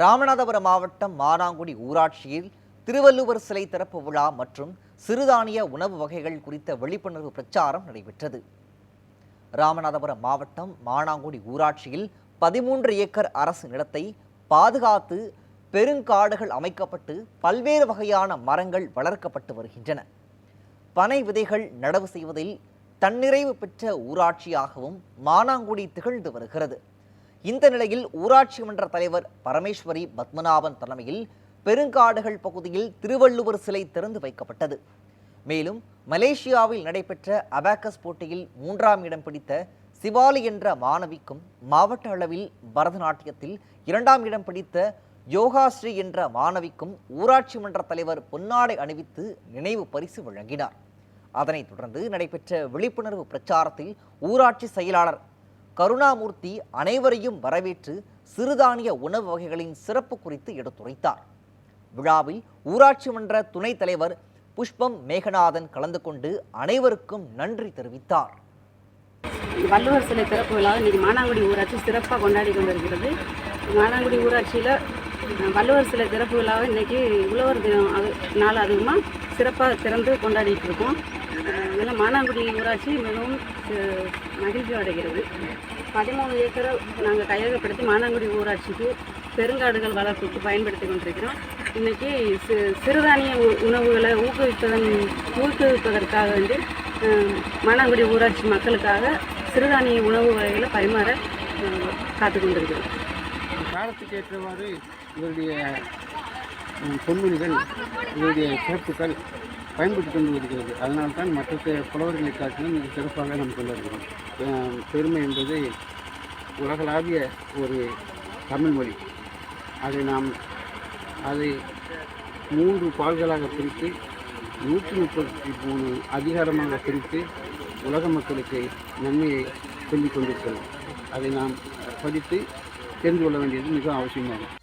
ராமநாதபுரம் மாவட்டம் மானாங்குடி ஊராட்சியில் திருவள்ளுவர் சிலை திறப்பு விழா மற்றும் சிறுதானிய உணவு வகைகள் குறித்த விழிப்புணர்வு பிரச்சாரம் நடைபெற்றது. ராமநாதபுரம் மாவட்டம் மானாங்குடி ஊராட்சியில் பதிமூன்று ஏக்கர் அரசு நிலத்தை பாதுகாத்து பெருங்காடுகள் அமைக்கப்பட்டு பல்வேறு வகையான மரங்கள் வளர்க்கப்பட்டு வருகின்றன. பனை விதைகள் நடவு செய்வதில் தன்னிறைவு பெற்ற ஊராட்சியாகவும் மானாங்குடி திகழ்ந்து வருகிறது. இந்த நிலையில் ஊராட்சி மன்ற தலைவர் பரமேஸ்வரி பத்மநாபன் தலைமையில் பெருங்காடுகள் பகுதியில் திருவள்ளுவர் சிலை திறந்து வைக்கப்பட்டது. மேலும் மலேசியாவில் நடைபெற்ற அபாக்கஸ் போட்டியில் மூன்றாம் இடம் பிடித்த சிவாலி என்ற மாணவிக்கும் மாவட்ட அளவில் பரதநாட்டியத்தில் இரண்டாம் இடம் பிடித்த யோகாஸ்ரீ என்ற மாணவிக்கும் ஊராட்சி மன்ற தலைவர் பொன்னாடை அணிவித்து நினைவு பரிசு வழங்கினார். அதனைத் தொடர்ந்து நடைபெற்ற விழிப்புணர்வு பிரச்சாரத்தில் ஊராட்சி செயலாளர் கருணாமூர்த்தி அனைவரையும் வரவேற்று சிறுதானிய உணவு வகைகளின் சிறப்பு குறித்து எடுத்துரைத்தார். விழாவில் ஊராட்சி மன்ற துணைத் தலைவர் புஷ்பம் மேகநாதன் கலந்து கொண்டு அனைவருக்கும் நன்றி தெரிவித்தார். வள்ளுவர் சிலை திறப்பு விழாவை இன்னைக்கு மானாங்குடி ஊராட்சி சிறப்பாக கொண்டாடி கொண்டிருக்கிறது. மானாங்குடி ஊராட்சியில் வள்ளுவர் சில திறப்பு விழாவை இன்றைக்கி உழவர் தினம் அது நாள் அதிகமாக சிறப்பாக திறந்து கொண்டாடிட்டு இருக்கோம். அஹ், இதில் மானாங்குடி ஊராட்சி மிகவும் மகிழ்ச்சி அடைகிறது. பதிமூணு ஏக்கரை நாங்கள் கையகப்படுத்தி மானாங்குடி ஊராட்சிக்கு பெருங்காடுகள் வளர்ப்புக்கு பயன்படுத்தி கொண்டிருக்கிறோம். இன்றைக்கி சி சிறுதானிய உணவுகளை ஊக்குவிப்பதன் ஊக்குவிப்பதற்காக வந்து மானாங்குடி ஊராட்சி மக்களுக்காக சிறுதானிய உணவு வகைகளை பரிமாற காத்து கொண்டிருக்கிறோம் காலத்துக்கு ஏற்றவாறு இவருடைய ம், பொன்மொழிகள் இவருடைய சிறப்புகள் பயன்பட்டு கொண்டு வருகிறது அதனால் தான் மற்ற புலவர்களை காட்டிலும் மிக சிறப்பாக நாம் கொண்டாடுகிறோம் பெருமை என்பது உலகளாவிய ஒரு தமிழ் மொழி. அதை நாம் அதை மூன்று பால்களாக பிரித்து நூற்றி முப்பத்தி மூணு அதிகாரமாக பிரித்து உலக மக்களுக்கு நன்மையை சொல்லிக் கொண்டிருக்கிறோம். அதை நாம் படித்து தெரிந்து கொள்ள வேண்டியது மிக அவசியமாகும்.